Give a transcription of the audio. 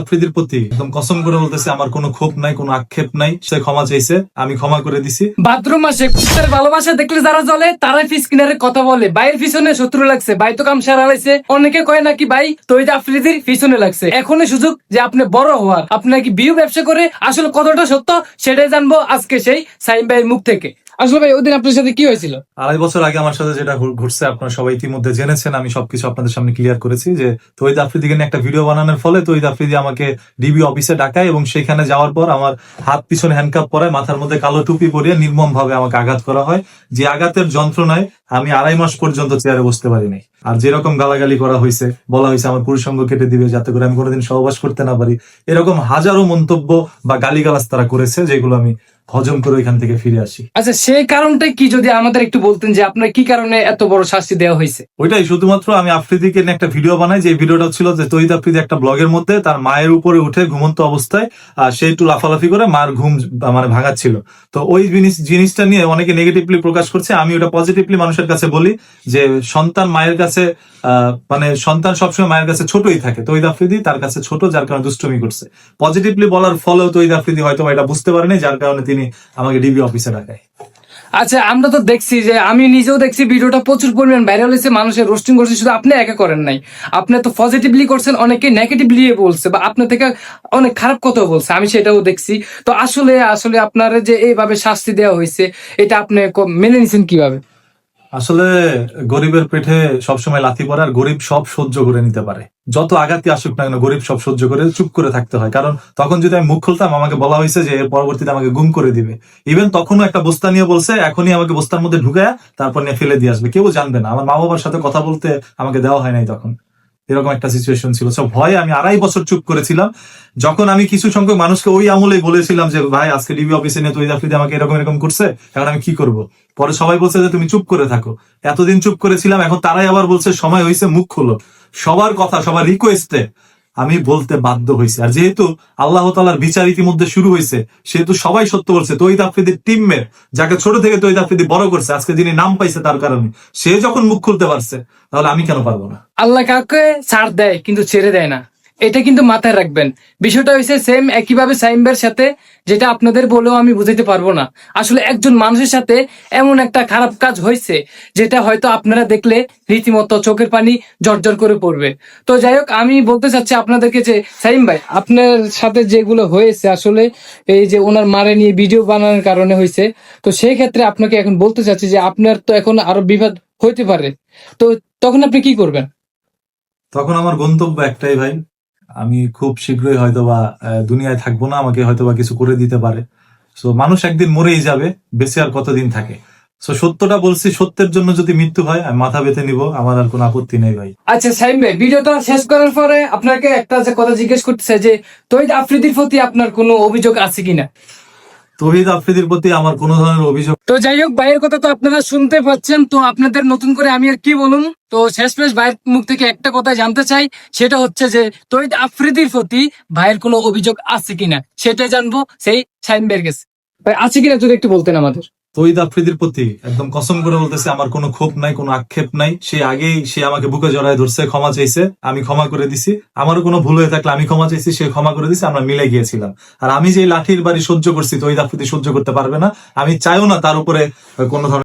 আফ্রিদির প্রতি একদম কসম করে আমার কোনো ক্ষোভ নাই, কোনো আক্ষেপ নাই। সে ক্ষমা চাইছে, আমি ক্ষমা করে দিছি। কুত্তার ভালোবাসা দেখলে যারা তারাই ফিস কিনারে কথা বলে। বাইরের পিছনে শত্রু লাগছে, ভাই তো কাম সারা লাইছে। অনেকে কয় নাকি, ভাই তৈদ আফ্রিদির পিছনে লাগছে। এখনই সুযোগ যে আপনি বড় হওয়ার। আপনি নাকি বিউ ব্যবসা করে, আসলে কতটা সত্য, সেটাই জানব আজকে সেই সাইম ভাইয়ের মুখ থেকে। আসলে ভাই ওদিন আপনার সাথে কি হয়েছিল? আড়াই বছর আগে আমার সাথে যেটা ঘু- ঘটছে আপনারা সবাই ইতিমধ্যে জেনেছেন, আমি সবকিছু আপনাদের সামনে ক্লিয়ার করেছি যে তৈদ আফ্রিদিকে নিয়ে একটা ভিডিও বানানোর ফলে তৈদ আফ্রিদি আমাকে ডিবি অফিসে ডাকায় এবং সেখানে যাওয়ার পর আমার হাত পিছনে হ্যান্ডকাপ পরায়, মাথার মধ্যে কালো টুপি পরিয়ে নির্মম ভাবে আমাকে আঘাত করা হয়। যে আঘাতের যন্ত্রণায় আমি আড়াই মাস পর্যন্ত চেয়ারে বসতে পারিনি। আর যেরকম গালাগালি করা হয়েছে, বলা হয়েছে, আমার পুরুষঙ্গ কেটে দিবে যাতে করে আমি কোনোদিন সহবাস করতে না পারি। এরকম হাজারো মন্তব্য বা গালিগালাজ তারা করেছে, যেগুলো আমি হজম করে ওইখান থেকে ফিরে আসি। আচ্ছা সেই কারণটা কি যদি আমাদের একটু বলতেন যে আপনার কি কারণে এত বড় শাস্তি দেওয়া হয়েছে? ওইটাই শুধুমাত্র আমি আফ্রিদিকে নিয়ে একটা ভিডিও বানাই যে ভিডিওটা ছিল যে তহিদ আফ্রিদি একটা ব্লগের মধ্যে তার মায়ের উপরে উঠে ঘুমন্ত অবস্থায় আহ, সে একটু লাফালাফি করে মার ঘুম মানে ভাঙাচ্ছিল তো ওই জিনিস জিনিসটা নিয়ে অনেকে নেগেটিভলি প্রকাশ করছে আমি ওটা পজিটিভলি মানুষের কাছে বলি যে সন্তান মায়ের কাছে আহ, মানে সন্তান সবসময় মায়ের কাছে ছোটই থাকে। তহিদ আফ্রিদি তার কাছে ছোট যার কারণে দুষ্টমি করছে। পজিটিভলি বলার ফলেও তহিদ আফ্রিদি হয়তো এটা বুঝতে পারেনি যার কারণে তিনি আমাকে ডিবি অফিসে ডাকায়। আচ্ছা আমরা তো দেখছি যে আমি নিজেও দেখছি ভিডিওটা প্রচুর পরিমাণ ভাইরাল হয়েছে মানুষের রোস্টিং করছে শুধু আপনি একা করেন নাই। আপনি তো পজিটিভলি করছেন অনেকে নেগেটিভলি বলছে বা আপনার থেকে অনেক খারাপ কথা বলছে আমি সেটাও দেখছি। তো আসলে আসলে আপনার যে এইভাবে শাস্তি দেওয়া হয়েছে এটা আপনি মেনে নিছেন কীভাবে? আসলে গরিবের পেটে সবসময় লাথি পড়ে আর গরিব সব সহ্য করে নিতে পারে। যত আঘাতই আসুক না কেন, গরিব সব সহ্য করে চুপ করে থাকতে হয়। কারণ তখন যদি আমি মুখ খুলতাম, আমাকে বলা হয়েছে যে এর পরবর্তীতে আমাকে গুম করে দিবে। ইভেন তখনও একটা বস্তা নিয়ে বলছে, এখনই আমাকে বস্তার মধ্যে ঢুকায় তারপর নিয়ে ফেলে দিয়ে আসবে। কেউ জানবে না। আমার মা বাবার সাথে কথা বলতে আমাকে দেওয়া হয় নাই তখন। এরকম একটা সিচুয়েশন ছিল। সব ভয়ে আমি আড়াই বছর চুপ করেছিলাম। যখন আমি কিছু সংখ্যক মানুষকে ওই আমলে বলেছিলাম যে, ভাই, আজকে ডিবি অফিসে নিয়ে তুই আফ্রিদি আমাকে এরকম এরকম করছে, এখন আমি কি করব? পরে সবাই বলছে যে, তুমি চুপ করে থাকো। এতদিন চুপ করেছিলাম, এখন তারাই আবার বলছে, সময় হয়েছে মুখ খোলো। সবার কথা, সবার রিকোয়েস্টে আমি বলতে বাধ্য হয়েছি। আর যেহেতু আল্লাহ তালার বিচার ইতিমধ্যে শুরু হয়েছে, সেহেতু সবাই সত্য বলছে তৈদ আফ্রিদির টিমের যাকে ছোট থেকে তৈদ আফ্রিদি বড় করছে, আজকে যিনি নাম পাইছে তার কারণে, সে যখন মুখ খুলতে পারছে, তাহলে আমি কেন পারব না? আল্লাহ কাউকে ছাড় দেয়, কিন্তু ছেড়ে দেয় না। এটা কিন্তু মাথায় রাখবেন। বিষয়টা হয়েছে সেম একইভাবে সাইমবের সাথে, যেটা আপনাদের বলেও আমি বুঝাইতে পারব না। আসলে একজন মানুষের সাথে এমন একটা খারাপ কাজ হয়েছে যেটা হয়তো আপনারা দেখলে রীতিমতো চোখের পানি জর্জর করে পড়বে। তো যাই হোক, আমি বলতে চাচ্ছি আপনাদেরকে যে, সাইম ভাই, আপনার সাথে যেগুলো হয়েছে, আসলে এই যে ওনার মারে নিয়ে ভিডিও বানানোর কারণে হয়েছে তো সেই ক্ষেত্রে আপনাকে এখন বলতে চাচ্ছি যে, আপনার তো এখন আরও বিপদ হইতে পারে। তো তখন আপনি কি করবেন? তখন আমার গন্তব্য একটাই ভাই আমি খুব শীঘ্রই হয়তো বা দুনিয়ায় থাকব না, আমাকে হয়তোবা কিছু করে দিতে পারে। সো মানুষ একদিন মরেই যাবে, বেশি আর কতদিন থাকে? সো সত্যটা বলছি, সত্যের জন্য যদি মৃত্যু হয়, আমি মাথা বেঁধে নিব, আমার আর কোনো আপত্তি নেই ভাই। আচ্ছা সাইম ভাই, ভিডিওটা শেষ করার পরে আপনাকে একটা কথা জিজ্ঞেস করতে চাই যে তৈদ আফ্রিদির প্রতি আপনার কোনো অভিযোগ আছে কিনা? তহিদ আফ্রিদির প্রতি আমার কোনো ধরনের অভিযোগ তো যাই হোক, ভাইয়ের কথা তো আপনারা শুনতে পাচ্ছেন। তো আপনাদের নতুন করে আমি আর কি বলুন? তো শেষ পেশ ভাইয়ের মুখ থেকে একটা কথা জানতে চাই। সেটা হচ্ছে যে, তহিদ আফ্রিদির প্রতি ভাইয়ের কোনো অভিযোগ আছে কিনা? সেটা জানব সেই সাইম ভাইয়ের কাছে ভাই, আছে কিনা যদি একটু বলতেন আমাদের? তহিদ আফ্রিদির প্রতি একদম কসম করে বলতেছে, আমার কোনো ক্ষোভ নাই, কোনো আক্ষেপ নাই। সে আগেই সে আমাকে বুকে জড়ায় ধরছে, ক্ষমা চাইছে, আমি ক্ষমা করে দিছি। আমারও কোনো ভুল হয়ে থাকলে আমি ক্ষমা চাইছি, সে ক্ষমা করে দিছে, আমরা মিলে গিয়েছিলাম। আর আমি যে লাঠির বাড়ি সহ্য করছি, তহিদ আফ্রিদি সহ্য করতে পারবে না। আমি চাইও না তার উপরে কোনো ধরনের